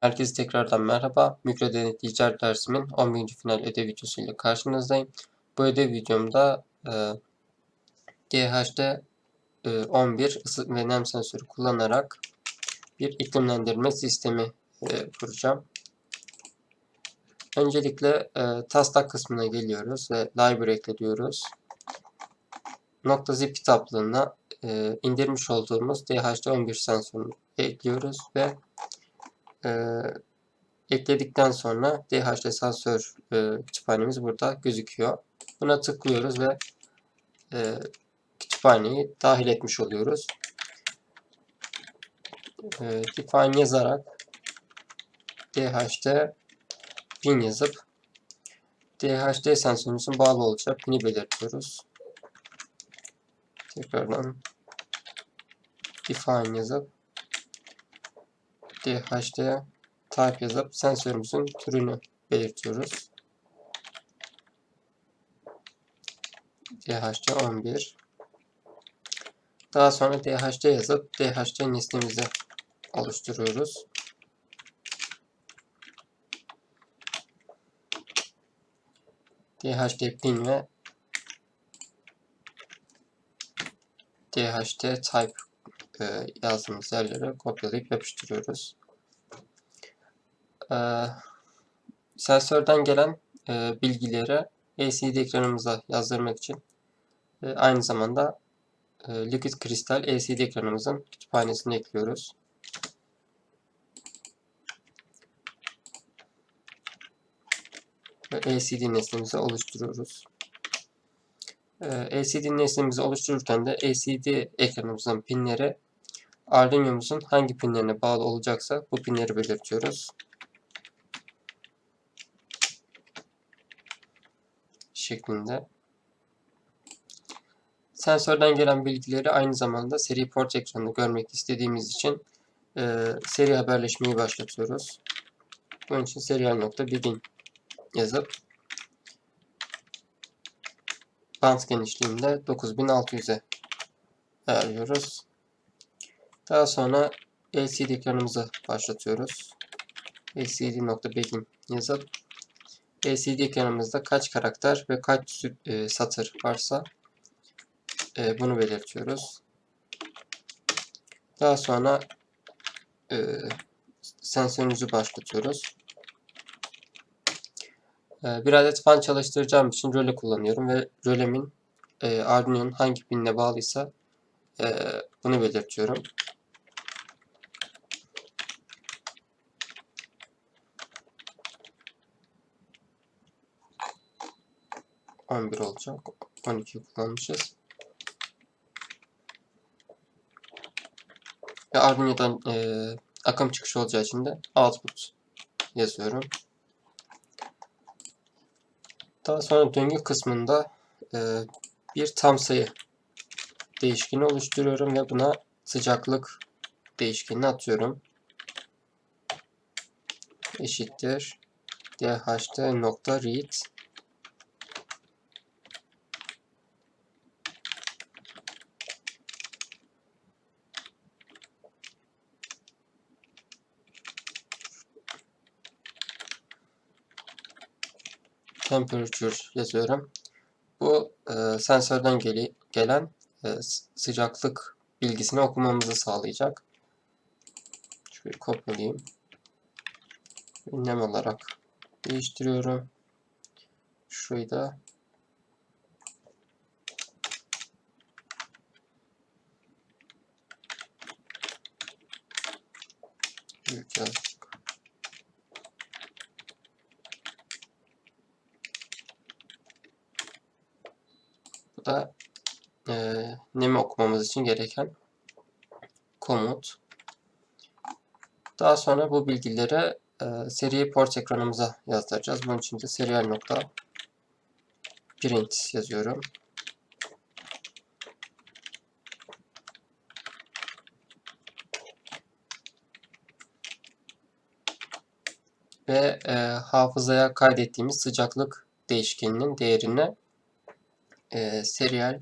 Herkese tekrardan merhaba. Mikro denetleyici dersimin 11. final ödev videosuyla karşınızdayım. Bu ödev videomda e, DH'de e, 11 ısı ve nem sensörü kullanarak bir iklimlendirme sistemi e, kuracağım. Öncelikle e, taslak kısmına geliyoruz ve library ekliyoruz. Nokta .zip kitaplığına e, indirmiş olduğumuz DH'de 11 sensörünü ekliyoruz ve e, ekledikten sonra DHL sensör e, kütüphanemiz burada gözüküyor. Buna tıklıyoruz ve e, kütüphaneyi dahil etmiş oluyoruz. E, define yazarak DH'de pin yazıp DHD sensörümüzün bağlı olacağı pini belirtiyoruz. Tekrardan define yazıp DHD type yazıp sensörümüzün türünü belirtiyoruz. DHD 11 Daha sonra DHD yazıp DHD nesnemizi oluşturuyoruz. DHD pin ve DHD type e, yazdığımız yerlere kopyalayıp yapıştırıyoruz. E, sensörden gelen e, bilgileri LCD ekranımıza yazdırmak için e, aynı zamanda e, Liquid Crystal LCD ekranımızın kütüphanesine ekliyoruz. Ve LCD nesnemizi oluşturuyoruz. LCD nesnemizi oluştururken de LCD ekranımızın pinleri Arduino'muzun hangi pinlerine bağlı olacaksa bu pinleri belirtiyoruz. şeklinde. Sensörden gelen bilgileri aynı zamanda seri port ekranında görmek istediğimiz için e, seri haberleşmeyi başlatıyoruz. Bunun için serial.begin yazıp band genişliğinde 9600'e ayarlıyoruz. Daha sonra LCD ekranımızı başlatıyoruz. LCD.begin yazıp LCD ekranımızda kaç karakter ve kaç e, satır varsa e, bunu belirtiyoruz. Daha sonra e, sensörümüzü başlatıyoruz. E, bir adet fan çalıştıracağım için röle kullanıyorum ve rölemin e, Arduino'nun hangi pinine bağlıysa e, bunu belirtiyorum. 11 olacak. 12 kullanmışız. Ve Arduino'dan e, akım çıkışı olacağı için de output yazıyorum. Daha sonra döngü kısmında e, bir tam sayı değişkeni oluşturuyorum ve buna sıcaklık değişkenini atıyorum. Eşittir dht nokta read temperature yazıyorum. Bu e, sensörden geli, gelen e, sıcaklık bilgisini okumamızı sağlayacak. Şöyle kopyalayayım. Ünlem olarak değiştiriyorum. Şurayı da büyük yazdım. Da e, nemi okumamız için gereken komut. Daha sonra bu bilgileri e, seri port ekranımıza yazdıracağız. Bunun için de serial nokta print yazıyorum. Ve e, hafızaya kaydettiğimiz sıcaklık değişkeninin değerini e, serial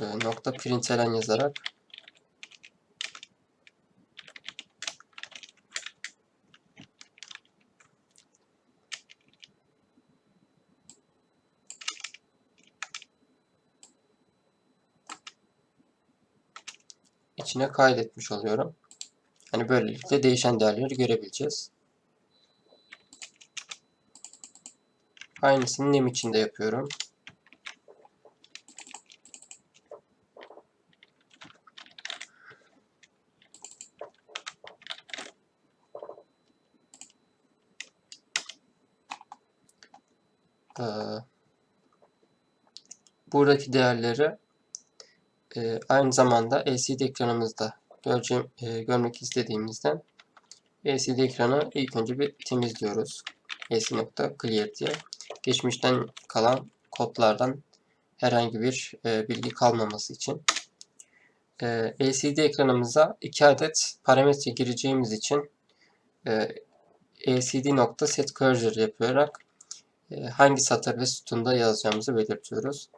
e, nokta println yazarak içine kaydetmiş oluyorum. Hani böylelikle değişen değerleri görebileceğiz. Aynısını nem için de yapıyorum. Ee, buradaki değerleri e, aynı zamanda LCD ekranımızda göreceğim, e, görmek istediğimizden LCD ekranı ilk önce bir temizliyoruz. LC.clear diye. Geçmişten kalan kodlardan herhangi bir e, bilgi kalmaması için. E, LCD ekranımıza iki adet parametre gireceğimiz için e, lcd.setCursor yaparak e, hangi satır ve sütunda yazacağımızı belirtiyoruz.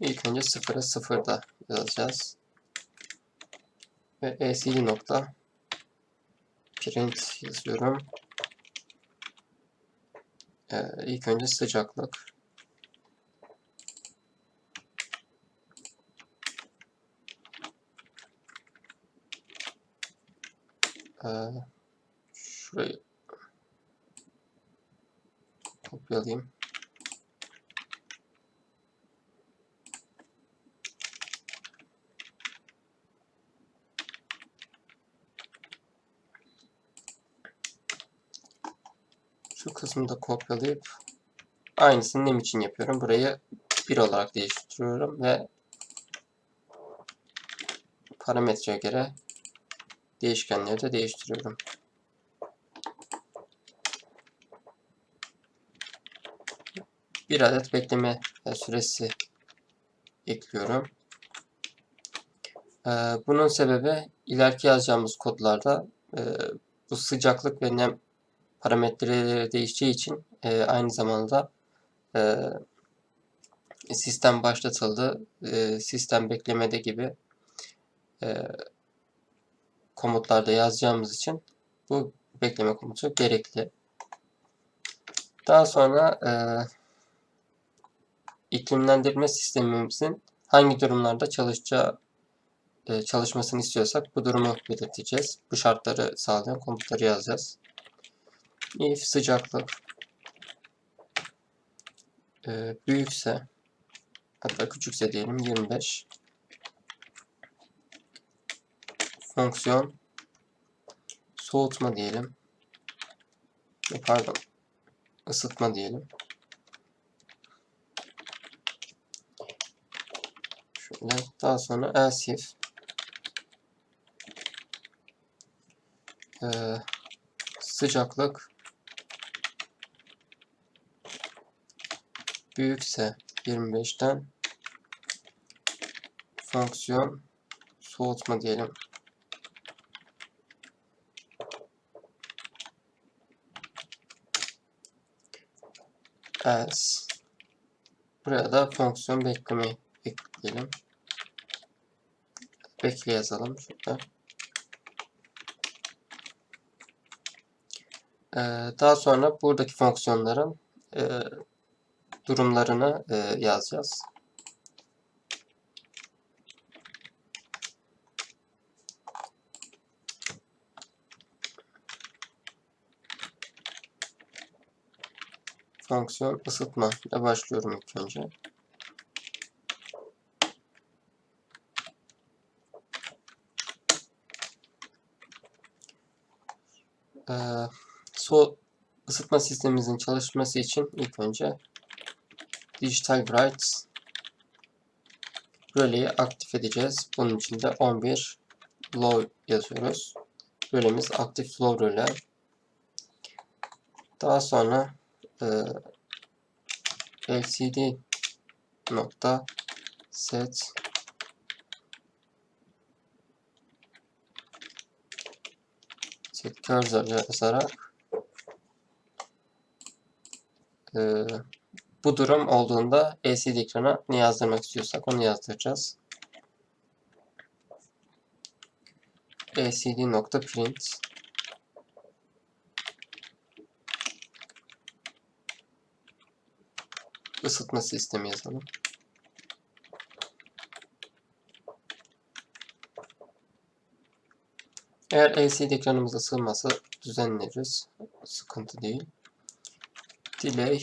İlk önce 0'a 0'da yazacağız. Ve lcd nokta print yazıyorum. Ee, ilk önce sıcaklık. Ee, şurayı kopyalayayım. Şu kısmı da kopyalayıp aynısını nem için yapıyorum. Burayı 1 olarak değiştiriyorum ve parametreye göre değişkenleri de değiştiriyorum. Bir adet bekleme süresi ekliyorum. Ee, bunun sebebi ileriki yazacağımız kodlarda e, bu sıcaklık ve nem parametreleri değişeceği için e, aynı zamanda e, sistem başlatıldı, e, sistem beklemede gibi e, komutlarda yazacağımız için bu bekleme komutu gerekli. Daha sonra e, iklimlendirme sistemimizin hangi durumlarda çalışacağı e, çalışmasını istiyorsak bu durumu belirteceğiz. Bu şartları sağlayan komutları yazacağız. If sıcaklık. E, büyükse hatta küçükse diyelim 25 fonksiyon soğutma diyelim. E, pardon ısıtma diyelim. Şöyle daha sonra else if e, sıcaklık büyükse 25'ten fonksiyon soğutma diyelim. Else buraya da fonksiyon bekleme ekleyelim. Bekle yazalım şurada. Ee, daha sonra buradaki fonksiyonların e, durumlarını e, yazacağız. Fonksiyon ısıtma ile başlıyorum ilk önce. Ee, so ısıtma sistemimizin çalışması için ilk önce Digital Bright röleyi aktif edeceğiz. Bunun için de 11 low yazıyoruz. Rölemiz aktif low röle. Daha sonra e, lcd nokta set set cursor yazarak e, bu durum olduğunda LCD ekrana ne yazdırmak istiyorsak onu yazdıracağız. lcd.print ısıtma sistemi yazalım. Eğer LCD ekranımıza sığmazsa düzenleriz. Sıkıntı değil. Delay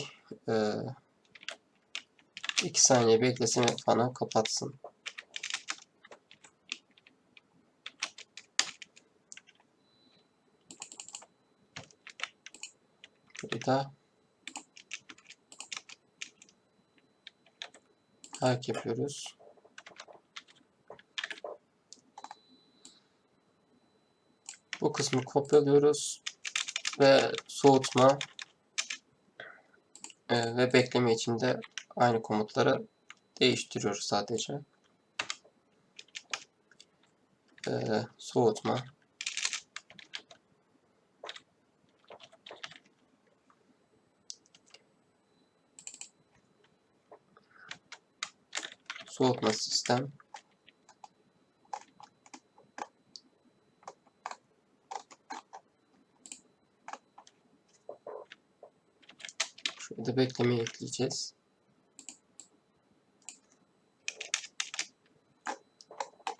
2 saniye beklesin ve fanı kapatsın. Burada hack yapıyoruz. Bu kısmı kopyalıyoruz ve soğutma e, ve bekleme için de aynı komutları değiştiriyoruz sadece. E, soğutma soğutma sistem Şurada beklemeyi ekleyeceğiz.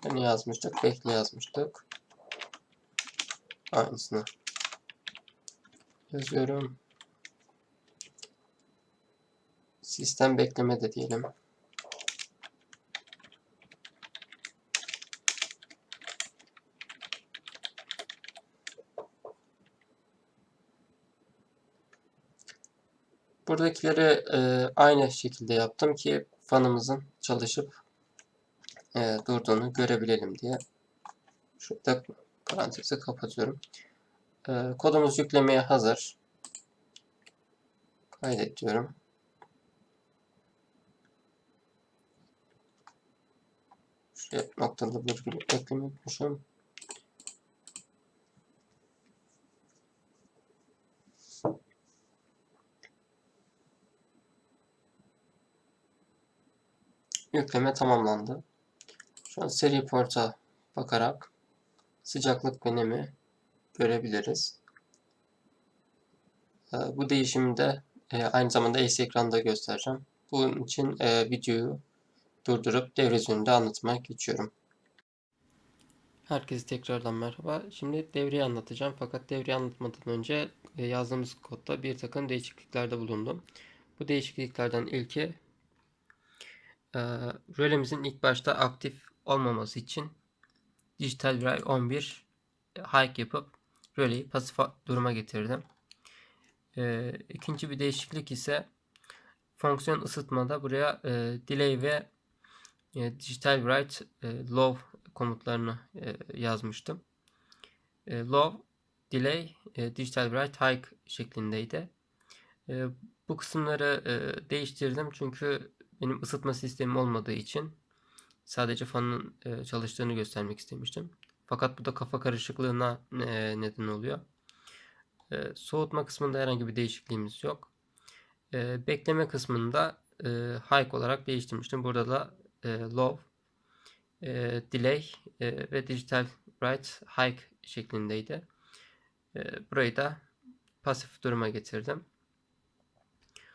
Ne yazmıştık? Bekle yazmıştık. Aynısını yazıyorum. Sistem bekleme de diyelim. Buradakileri e, aynı şekilde yaptım ki fanımızın çalışıp e, durduğunu görebilelim diye. Şurada parantezi kapatıyorum. E, kodumuz yüklemeye hazır. Kaydet diyorum. Şuraya noktalı virgül eklemeyi. Yükleme tamamlandı. Şu an seri porta bakarak sıcaklık ve görebiliriz. Ee, bu değişimi de e, aynı zamanda AC ekranda göstereceğim. Bunun için e, videoyu durdurup devre üzerinde anlatmaya geçiyorum. Herkese tekrardan merhaba. Şimdi devreyi anlatacağım. Fakat devreyi anlatmadan önce e, yazdığımız kodda bir takım değişikliklerde bulundum. Bu değişikliklerden ilki e, ilk başta aktif olmaması için dijital ray 11 hike yapıp röleyi pasif duruma getirdim. E, ikinci bir değişiklik ise fonksiyon ısıtmada buraya e, delay ve e, digital write e, low komutlarını e, yazmıştım. E, low, delay, e, digital write high şeklindeydi. E, bu kısımları e, değiştirdim çünkü benim ısıtma sistemim olmadığı için sadece fanın e, çalıştığını göstermek istemiştim. Fakat bu da kafa karışıklığına e, neden oluyor. E, soğutma kısmında herhangi bir değişikliğimiz yok. E, bekleme kısmında e, high olarak değiştirmiştim. Burada da e, low, e, delay e, ve digital write high şeklindeydi. E, burayı da pasif duruma getirdim.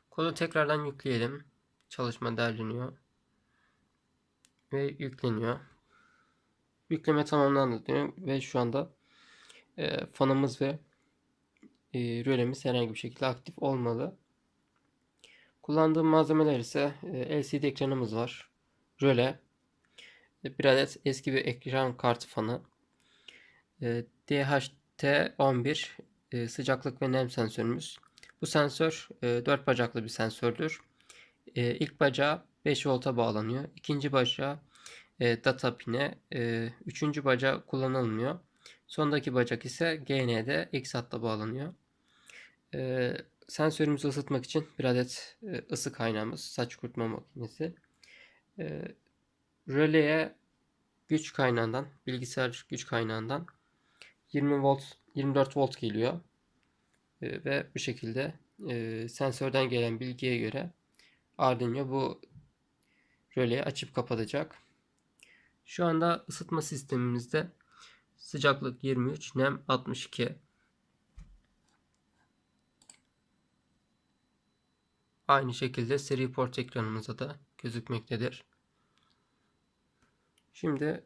Kodu tekrardan yükleyelim. Çalışma derleniyor. Ve yükleniyor. Yükleme tamamlandı diyor ve şu anda e, fanımız ve e, rölemiz herhangi bir şekilde aktif olmalı. Kullandığım malzemeler ise e, LCD ekranımız var. Röle, e, bir adet eski bir ekran kartı fanı, e, DHT11 e, sıcaklık ve nem sensörümüz. Bu sensör e, 4 bacaklı bir sensördür. E, ilk bacağı 5 volta bağlanıyor. İkinci bacağı e, data pin'e. E, üçüncü bacağı kullanılmıyor. Sondaki bacak ise GN'de X hatta bağlanıyor. E, sensörümüzü ısıtmak için bir adet e, ısı kaynağımız. Saç kurutma makinesi. E, röleye güç kaynağından, bilgisayar güç kaynağından 20 volt, 24 volt geliyor. E, ve bu şekilde e, sensörden gelen bilgiye göre Arduino bu röleyi açıp kapatacak. Şu anda ısıtma sistemimizde sıcaklık 23, nem 62. aynı şekilde seri port ekranımızda da gözükmektedir. Şimdi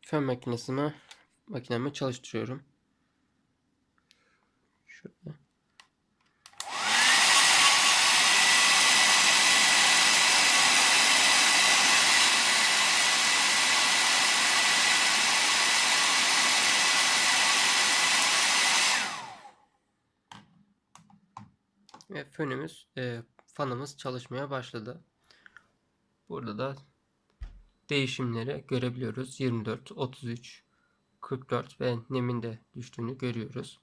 fön makinesini makinemi çalıştırıyorum. Şöyle. Ve fönümüz, e, fanımız çalışmaya başladı. Burada da değişimleri görebiliyoruz. 24, 33, 44 ve nemin de düştüğünü görüyoruz.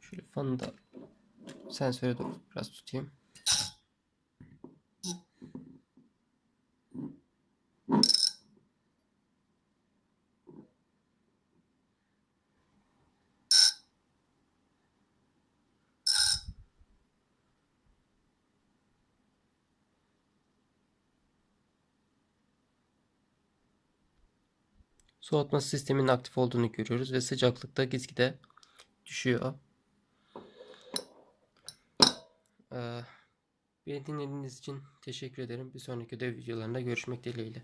Şöyle fanı da sensöre doğru biraz tutayım. Soğutma sisteminin aktif olduğunu görüyoruz ve sıcaklık da gitgide düşüyor. Ee, beni dinlediğiniz için teşekkür ederim. Bir sonraki ödev videolarında görüşmek dileğiyle.